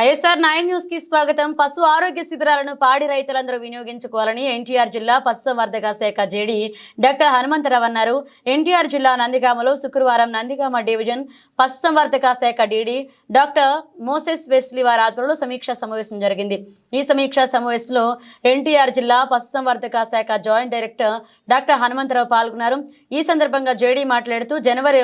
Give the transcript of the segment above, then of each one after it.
ISR nine న్యూస్కి స్వాగతం. పశు ఆరోగ్య శిబిరాలను పాడి రైతులందరూ వినియోగించుకోవాలని ఎన్టీఆర్ జిల్లా పశుసంవర్ధక శాఖ జేడీ డాక్టర్ హనుమంతరావు అన్నారు. ఎన్టీఆర్ జిల్లా నందిగామలో శుక్రవారం నందిగామ డివిజన్ పశుసంవర్ధక శాఖ డీడీ డాక్టర్ మోసెస్ వెస్లీ వారి ఆధ్వర్యంలో సమీక్షా సమావేశం జరిగింది. ఈ సమీక్షా సమావేశంలో ఎన్టీఆర్ జిల్లా పశుసంవర్ధక శాఖ జాయింట్ డైరెక్టర్ డాక్టర్ హనుమంతరావు పాల్గొన్నారు. ఈ సందర్భంగా జేడీ మాట్లాడుతూ జనవరి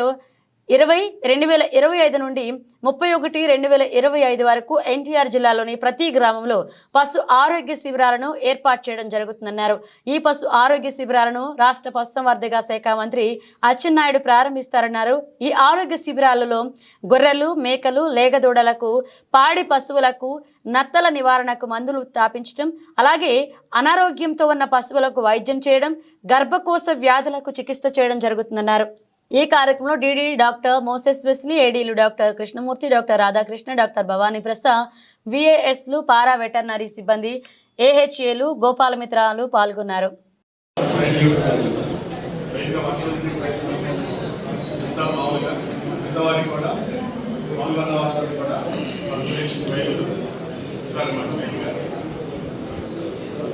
ఇరవై రెండు వేల ఇరవై ఐదు నుండి ముప్పై ఒకటి రెండు వేల ఇరవై ఐదు వరకు ఎన్టీఆర్ జిల్లాలోని ప్రతి గ్రామంలో పశు ఆరోగ్య శిబిరాలను ఏర్పాటు చేయడం జరుగుతుందన్నారు. ఈ పశు ఆరోగ్య శిబిరాలను రాష్ట్ర పశుసంవర్ధక శాఖ మంత్రి అచ్చెన్నాయుడు ప్రారంభిస్తారన్నారు. ఈ ఆరోగ్య శిబిరాలలో గొర్రెలు మేకలు లేగదూడలకు పాడి పశువులకు నత్తల నివారణకు మందులు స్థాపించడం అలాగే అనారోగ్యంతో ఉన్న పశువులకు వైద్యం చేయడం గర్భకోశ వ్యాధులకు చికిత్స చేయడం జరుగుతుందన్నారు. ఈ కార్యక్రమంలో DD doctor Moses Wesley ఏడీలు doctor Krishnamurthy doctor Radhakrishna doctor Bhavani Prasad విఏఎస్లు para veterinary సిబ్బంది ఏహెచ్ఏలు గోపాలమిత్రాలు పాల్గొన్నారు.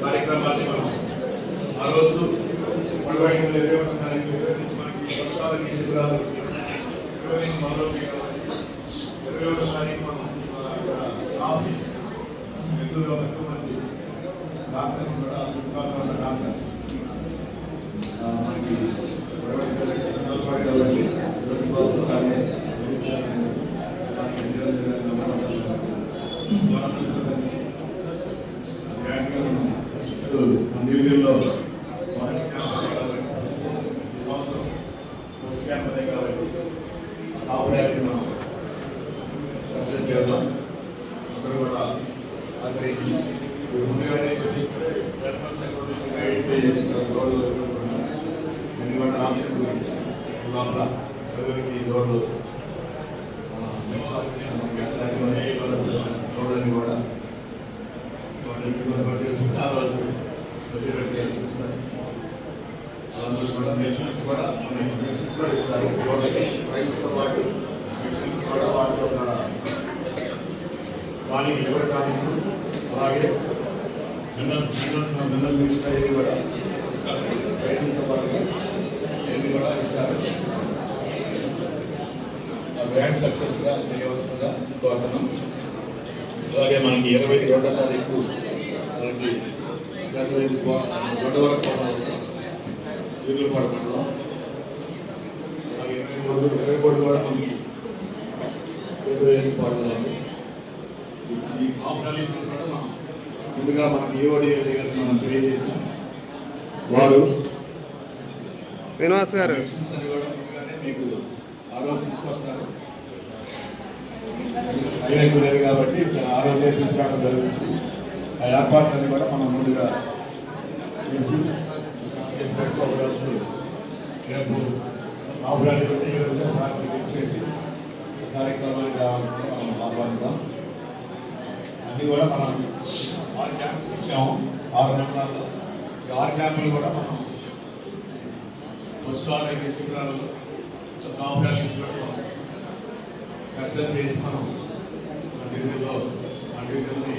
కార్యక్రమాన్ని మనం ఆ రోజు పడవ ఐదు ఇరవై ఒకటో తారీఖు ఇరవై నుంచి మనకి వర్షాలకి శిబిరాలు ఇరవై మొదలవుతాయి ఇరవై ఒకటో తారీఖు మనం ఎక్కువగా ఎక్కువ మంది డాక్టర్స్ కూడా ఉన్న డాక్టర్స్. మనకి సందర్భాలు కాబట్టి రోజు అలాగే కలిసి గ్రాండ్గా మనం మన డివిజన్లో మొదటి క్యాంప్ అదే కాబట్టి ఈ సంవత్సరం ఫస్ట్ కాబట్టి ఆ టాప్ ర్యాలీ మనం సక్సెస్ చేద్దాం అందరూ కూడా ఆదరించి ముందుగానే రెఫరెన్స్ ఐడెంటిఫై చేసిన రోడ్లు నేను కూడా రాసుకుంటున్నాను లోపల ఎవరికి రోడ్లు సెక్స్ ఆఫీసర్ రోడ్లని కూడా వాళ్ళు చేసుకుని ఆ రోజు వచ్చేటట్టుగా చూసుకొని వాళ్ళందరూ కూడా మెడిసిన్స్ కూడా మనకి మెడిసిన్స్ కూడా ఇస్తారు. ప్రైస్తో పాటు మెడిసిన్స్ కూడా వాటి ఒక టానిక్ లివర్ టానిక్ అలాగే మినరల్ మినరల్ మినరల్ మిక్స్ కూడా ఇస్తారు. ప్రైజ్తో పాటుగా ఇవన్నీ కూడా ఇస్తారు. ఆ బ్రాండ్ సక్సెస్గా చేయవలసిందిగా కోరుతున్నాం. అలాగే మనకి ఇరవై రెండో తారీఖు మనకి గత వైపు దొడ్డవరకు పోవడం వీరులపాడు మండలం అలాగే కూడా మనకి పేద వేరుపాడులో ఉంది ఈ- ఈ కాంపిటేషన్ కూడా మనం ముందుగా మనకి ఏఓడి గారికి మనం తెలియజేసాం వారు శ్రీనివాస్ గారు. కూడా ముందుగానే మీకు ఆ రోజు తీసుకొస్తారు. అయినా కాబట్టి ఆ రోజే తీసుకురావడం జరుగుతుంది. ఆ ఏర్పాట్లన్నీ కూడా మనం ముందుగా చేసి ఎప్పుడైతే రేపు ఆపురాన్ని పెట్టి ఈ ఇచ్చేసి కార్యక్రమానికి రావాల్సిందిగా మనం ఆహ్వానిద్దాం అన్నీ కూడా మనం ఆరు క్యాంప్స్ ఇచ్చాము ఆరు నెంబర్లో ఈ ఆరు క్యాంపులు కూడా మనం పశు ఆరోగ్య శిబిరాలలో కాంప్లెక్స్ సక్సెస్ చేసి మనం మన డివిజన్లో మన డివిజన్ని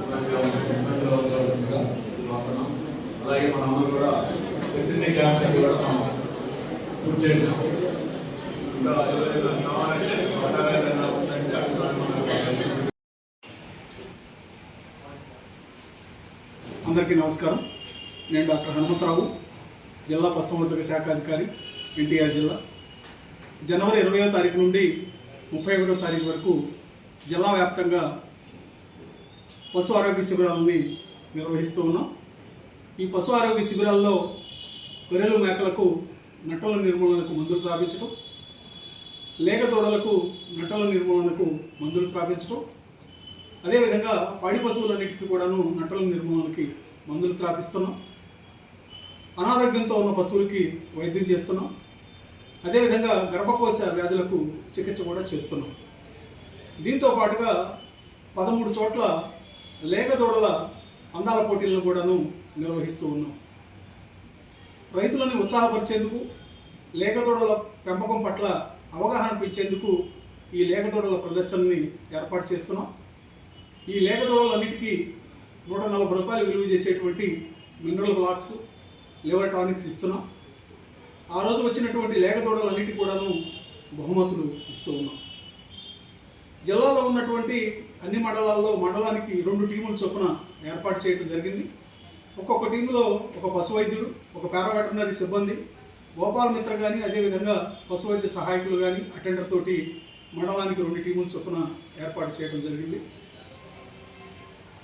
ఇబ్బందిగా ఉంటే ఉంచాల్సిందిగా కోరుతున్నాం అలాగే మన కూడా పెట్టిన క్యాంప్స్ అన్ని కూడా మనం పూర్తి చేసాం. ఇంకా కావాలంటే వాటర్ ఏదైనా ఉందంటే అడుగుతాను అందరికీ నమస్కారం. నేను డాక్టర్ హనుమంతరావు జిల్లా పశుసంవర్ధక శాఖ అధికారి ఎన్టీఆర్ జిల్లా. జనవరి ఇరవయో తారీఖు నుండి ముప్పై ఒకటో తారీఖు వరకు జిల్లా వ్యాప్తంగా పశు ఆరోగ్య శిబిరాలని నిర్వహిస్తూ ఉన్నాం. ఈ పశు ఆరోగ్య శిబిరాల్లో గొర్రెలు మేకలకు నట్టల నిర్మూలనకు మందులు త్రాపించడం లేక దూడలకు నట్టల నిర్మూలనకు మందులు త్రాపించడం అదేవిధంగా పాడి పశువులన్నిటికీ కూడాను నట్టల నిర్మూలనకి మందులు త్రాపిస్తున్నాం. అనారోగ్యంతో ఉన్న పశువులకి వైద్యం చేస్తున్నాం. అదేవిధంగా గర్భకోశ వ్యాధులకు చికిత్స కూడా చేస్తున్నాం. దీంతో పాటుగా పదమూడు చోట్ల లేగదూడల అందాల పోటీలను కూడాను నిర్వహిస్తూ ఉన్నాం. రైతులను ఉత్సాహపరిచేందుకు లేకదోడల పెంపకం పట్ల అవగాహన పెంచేందుకు ఈ లేకదోడల ప్రదర్శనని ఏర్పాటు చేస్తున్నాం. ఈ లేకదోడలన్నిటికీ నూట నలభై రూపాయలు విలువ చేసేటువంటి మినరల్ బ్లాక్స్ లివర్ టానిక్స్ ఇస్తున్నాం. ఆ రోజు వచ్చినటువంటి లేకదోడలన్నిటి కూడాను బహుమతులు ఇస్తూ ఉన్నాం. జిల్లాలో ఉన్నటువంటి అన్ని మండలాల్లో మండలానికి రెండు టీముల చొప్పున ఏర్పాటు చేయడం జరిగింది. ఒక్కొక్క టీంలో ఒక పశు వైద్యుడు ఒక పారావెటర్నరీ సిబ్బంది. గోపాల్ మిత్ర కానీ అదేవిధంగా పశు వైద్య సహాయకులు కానీ అటెండర్ తోటి మండలానికి రెండు టీముల చొప్పున ఏర్పాటు చేయడం జరిగింది.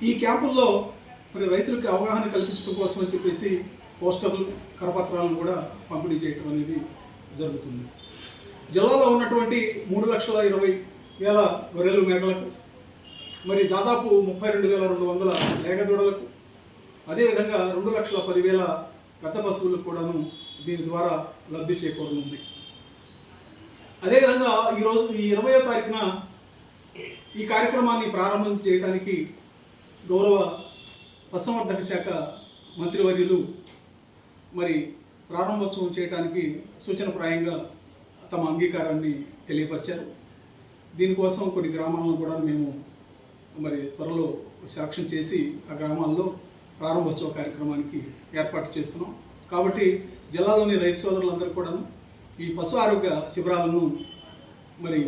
ఈ క్యాంపుల్లో మరి రైతులకు అవగాహన కల్పించడం కోసం అని చెప్పేసి పోస్టర్లు కరపత్రాలను కూడా పంపిణీ చేయటం అనేది జరుగుతుంది. జిల్లాలో ఉన్నటువంటి మూడు లక్షల ఇరవై వేల గొర్రెలు మేకలకు మరి దాదాపు ముప్పై రెండు వేల రెండు వందల లేగదూడలకు అదేవిధంగా రెండు లక్షల పదివేల పెద్ద పశువులకు కూడాను దీని ద్వారా లబ్ధి చేకూరనుంది. అదేవిధంగా ఈరోజు ఈ ఇరవయో తారీఖున ఈ కార్యక్రమాన్ని ప్రారంభం చేయడానికి గౌరవ పశువర్ధక శాఖ మంత్రివర్యులు మరి ప్రారంభోత్సవం చేయడానికి సూచనప్రాయంగా తమ అంగీకారాన్ని తెలియపరిచారు. దీనికోసం కొన్ని గ్రామాలను కూడా మేము మరి త్వరలో సాక్ష్యం చేసి ఆ గ్రామాల్లో ప్రారంభోత్సవ కార్యక్రమానికి ఏర్పాటు చేస్తున్నాం. కాబట్టి జిల్లాలోని రైతు సోదరులందరూ కూడా ఈ పశు ఆరోగ్య శిబిరాలను మరి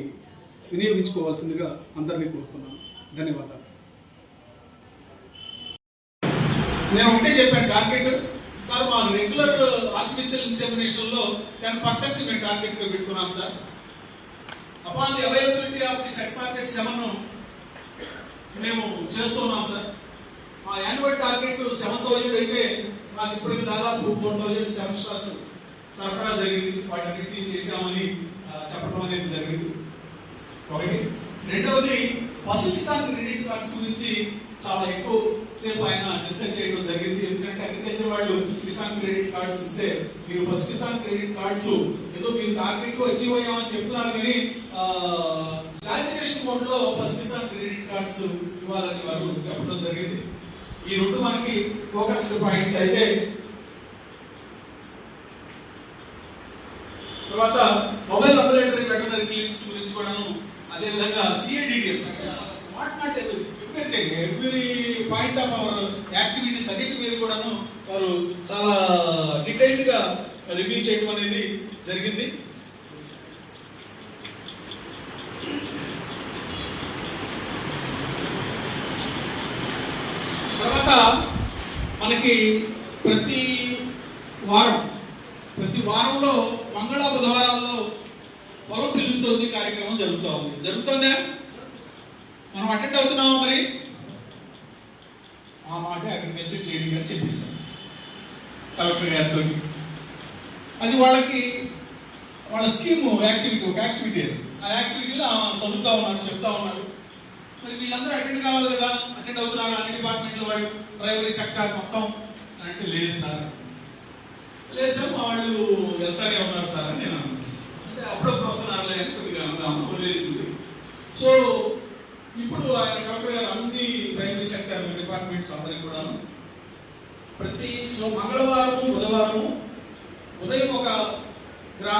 వినియోగించుకోవాల్సిందిగా అందరినీ కోరుతున్నాను. ధన్యవాదాలు. నేను ఒకటే చెప్పాను టార్గెట్ సార్ మా రెగ్యులర్ ఆర్టిఫిషియల్ ఇన్సెమినేషన్లో టెన్ పర్సెంట్ మేము టార్గెట్గా పెట్టుకున్నాం sir. Upon the availability of the sex target seven మేము చేస్తున్నాం సార్. మా యాన్యువల్ టార్గెట్ సెవెన్ థౌజండ్ అయితే మాకు ఇప్పటికి దాదాపు ఫోర్ థౌజండ్ సెవెన్ స్టార్స్ సరఫరా జరిగింది. వాటన్నిటినీ చేశామని చెప్పడం అనేది జరిగింది. ఒకటి. రెండవది పశు కిసాన్ క్రెడిట్ కార్డ్స్ గురించి చాలా ఎక్కువ సేపు ఆయన డిస్కస్ చేయడం జరిగింది. ఎందుకంటే అగ్రికల్చర్ వాళ్ళు కిసాన్ క్రెడిట్ కార్డ్స్ ఇస్తే మీరు పశు కిసాన్ క్రెడిట్ కార్డ్స్ ఏదో మీరు టార్గెట్ అచీవ్ అయ్యామని చెప్తున్నారు కానీ సాచురేషన్ మోడ్లో పశు కిసాన్ క్రెడిట్ కార్డ్స్ ఇవ్వాలని వాళ్ళు చెప్పడం జరిగింది. ఈ రెండు మనకి ఫోకస్డ్ పాయింట్స్ అయితే తర్వాత మొబైల్ అంబులేటరీ వెటనరీ క్లినిక్స్ గురించి కూడాను అదే విధంగా CIDDS what not everything every point of our activities అన్నిటి మీద కూడాను వారు చాలా డీటెయిల్డ్గా రివ్యూ చేయడం అనేది జరిగింది తర్వాత మనకి ప్రతి వారం ప్రతి వారంలో మంగళ బుధవారాల్లో పొలం పిలుస్తుంది కార్యక్రమం జరుగుతూ ఉంది. జరుగుతుందా? మనం అటెండ్ అవుతున్నామా మరి? ఆ మాట అగ్రికల్చర్ జేడీ గారు చెప్పేశారు. కలెక్టర్ గారితో అది వాళ్ళకి వాళ్ళ స్కీమ్ యాక్టివిటీ ఒక యాక్టివిటీ అది. ఆ యాక్టివిటీలో చదువుతూ చదువుతా ఉన్నారు చెప్తా ఉన్నారు. మరి వీళ్ళందరూ అటెండ్ కావాలి కదా? అటెండ్ అవుతున్నారు? అన్ని డిపార్ట్మెంట్లు వాళ్ళు? ప్రైమరీ సెక్టార్ మొత్తం అంటే లేదు సార్. లేదు సార్ మా వాళ్ళు వెళ్తానే ఉన్నారు సార్ అని నేను అంటే అప్పుడప్పుడు వస్తున్నారులే అని కొద్దిగా అందాము వదిలేసింది. సో ఇప్పుడు ఆయన డాక్టర్ గారు అన్ని ప్రైమరీ సెక్టర్ డిపార్ట్మెంట్స్ అందరికి కూడా ప్రతి సో మంగళవారం బుధవారం ఉదయం ఒక